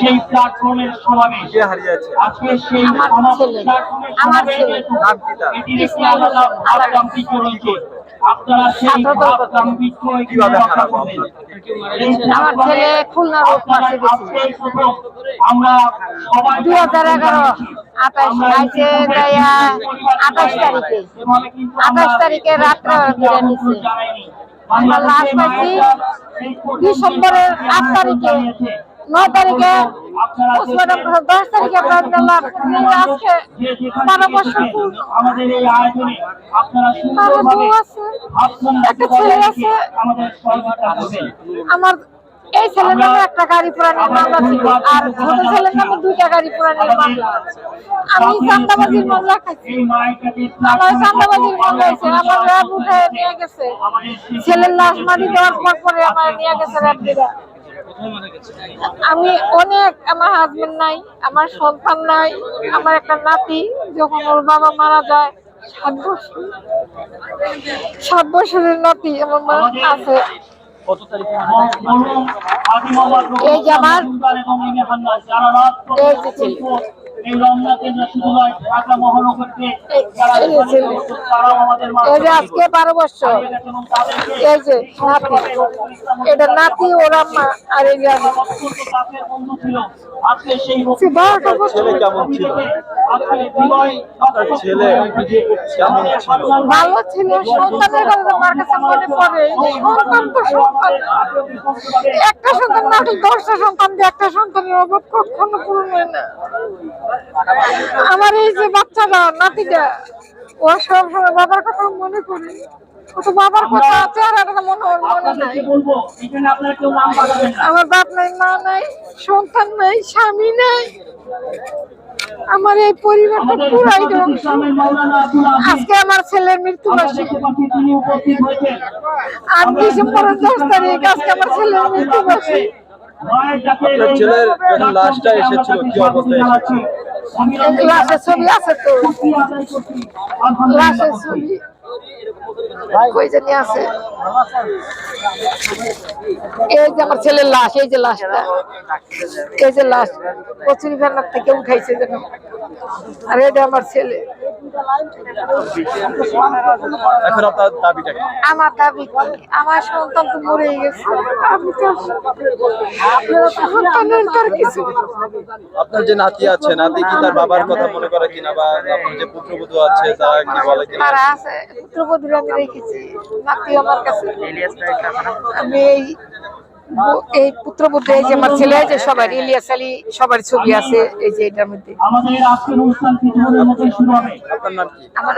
সেই প্ল্যাটফর্মের সমাবেশ। আজকে সেই সমাবেশ প্ল্যাটফর্মের? এটির একটি আলাদা রয়েছে আপনারা সেই কীভাবে রক্ষা করবেন? আমার ছেলে খুলনা রোড সবাই দুই হাজার এগারো আঠাশ আইসে আঠাশ তারিখে। আঠাশ তারিখে রাত্রে নিচ্ছে আমরা লাস্ট পাইছি ডিসেম্বরের আট তারিখে। নয় তারিখে দশ তারিখে আজকে আছে। একটা ছেলে আছে। আমার এই ছেলের নামে একটা গাড়ি পুরানির মামলা ছিল। আর ছোট ছেলের নামে দুইটা গাড়ি পুরানির মামলা আমি চান্দাবাজির মামলা খাইছি। আমার চান্দাবাজির মামলা হয়েছে। আমার র্যাব উঠে নিয়ে গেছে। ছেলের লাশ মাটি দেওয়ার পর পরে আমার নিয়ে গেছে র্যাব দিদা আমি অনেক, আমার হাজবেন্ড নাই, আমার সন্তান নাই, আমার একটা নাতি, যখন ওর বাবা মারা যায়, সাত বছর, সাত বছরের নাতি আমার মা আছে। এই যে আমার- এই যে আজকে বারো বছর। এই যে নাতি। এটা নাতি ওর আর এই যে বারোটা বছর ভালো ছিল। সন্তানের কথা আমার কাছে মনে পড়ে। সন্তান তো সন্তান। একটা সন্তান না দশটা সন্তান দিয়ে একটা সন্তানের অভাব কখনো পূরণ হয় না। আমার এই যে বাচ্চারা নাতিটা, ও সব সময় বাবার কথা মনে করি। তো বাবার কথা একটা মনে হয়, মনে নাই। আমার বাপ নাই, মা নাই, সন্তান নাই, স্বামী নাই। আমার এই পরিবারটা পুরাই ধ্বংস। আজকে আমার ছেলের মৃত্যু বার্ষিকী। আট ডিসেম্বরের দশ তারিখ আজকে আমার ছেলের মৃত্যু বার্ষিকী। আপনার ছেলের যখন লাশটা এসেছিল কি অবস্থায় এসেছিল? লাশের ছবি আছে তো। লাশের ছবি। আছে এই যে আমার ছেলের এই যে এই যে কচুরি থেকে উঠাইছে আর এটা আমার ছেলে। এখন আপনার দাবিটা কি? আমার দাবি কি? আমার সন্তান তো গেছে। আমি তো সন্তানের তো আর কিছু আপনার যে নাতি আছে নাতি কি তার বাবার কথা মনে করে কিনা বা আপনার যে পুত্রবধূ আছে তারা কি বলে কিনা? তারা আছে। পুত্রবধূর আমি রেখেছি। নাতি আমার কাছে। আমি এই এই পুত্রবধূ এই যে আমার ছেলে যে সবার ইলিয়াস আলী সবার ছবি আছে এই যে এটার মধ্যে। আমাদের আজকের অনুষ্ঠান কিছুক্ষণের মধ্যে শুরু হবে। আপনার নাম আমার